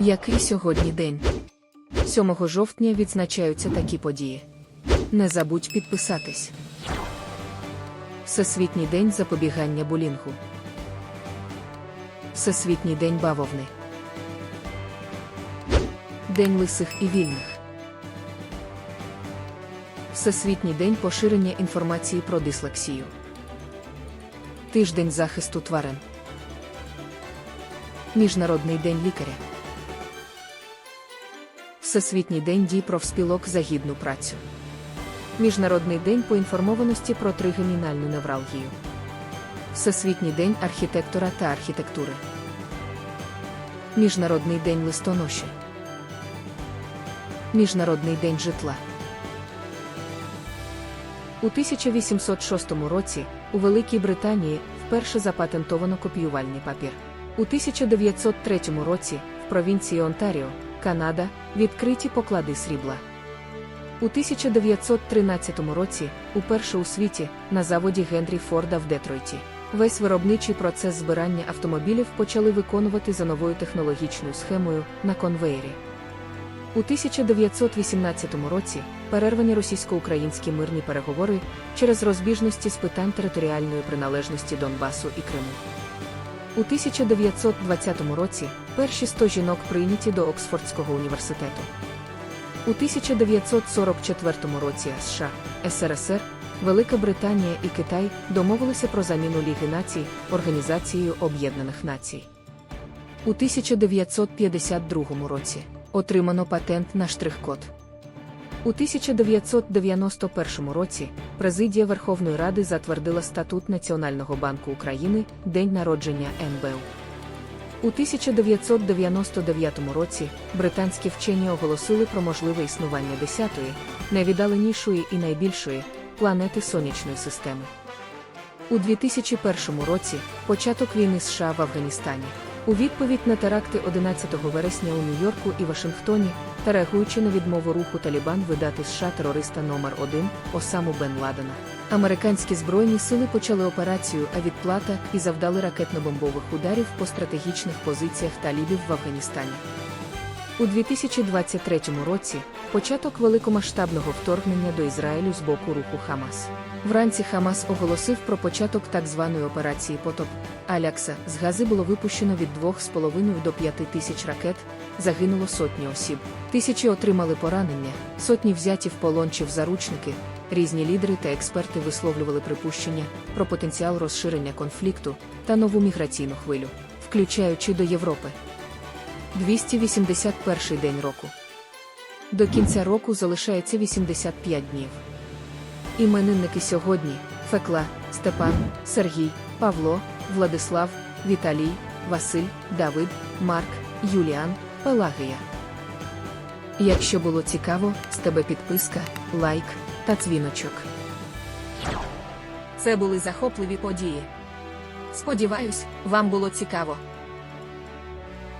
Який сьогодні день? 7 жовтня відзначаються такі події. Не забудь підписатись. Всесвітній день запобігання булінгу. Всесвітній день бавовни. День лисих і вільних. Всесвітній день поширення інформації про дислексію. Тиждень захисту тварин. Міжнародний день лікаря. Всесвітній день дій профспілок за гідну працю. Міжнародний день поінформованості про тригемінальну невралгію. Всесвітній день архітектора та архітектури. Міжнародний день листоноші. Міжнародний день житла. У 1806 році у Великій Британії вперше запатентовано копіювальний папір. У 1903 році в провінції Онтаріо, Канада, відкриті поклади срібла. У 1913 році, уперше у світі, на заводі Генрі Форда в Детройті, весь виробничий процес збирання автомобілів почали виконувати за новою технологічною схемою на конвеєрі. У 1918 році перервані російсько-українські мирні переговори через розбіжності з питань територіальної приналежності Донбасу і Криму. У 1920 році перші 100 жінок прийняті до Оксфордського університету. У 1944 році США, СРСР, Велика Британія і Китай домовилися про заміну Ліги націй Організацією Об'єднаних Націй. У 1952 році отримано патент на штрих-код. У 1991 році Президія Верховної Ради затвердила статут Національного банку України День народження НБУ. У 1999 році британські вчені оголосили про можливе існування 10-ї, найвіддаленішої і найбільшої планети сонячної системи. У 2001 році початок війни США в Афганістані. У відповідь на теракти 11 вересня у Нью-Йорку і Вашингтоні та реагуючи на відмову руху Талібан видати США терориста номер 1 Осаму Бен Ладена. Американські збройні сили почали операцію «Авідплата» і завдали ракетно-бомбових ударів по стратегічних позиціях талібів в Афганістані. У 2023 році початок великомасштабного вторгнення до Ізраїлю з боку руху Хамас. Вранці Хамас оголосив про початок так званої операції Потоп Алякса. З гази було випущено від 2,5 до 5 тисяч ракет, загинуло сотні осіб. Тисячі отримали поранення, сотні взяті в полон чи в заручники. Різні лідери та експерти висловлювали припущення про потенціал розширення конфлікту та нову міграційну хвилю, включаючи до Європи. 281 день року. До кінця року залишається 85 днів. Іменинники сьогодні Фекла, Степан, Сергій, Павло, Владислав, Віталій, Василь, Давид, Марк, Юліан, Пелагія. Якщо було цікаво, з тебе підписка, лайк та дзвіночок. Це були захопливі події. Сподіваюсь, вам було цікаво.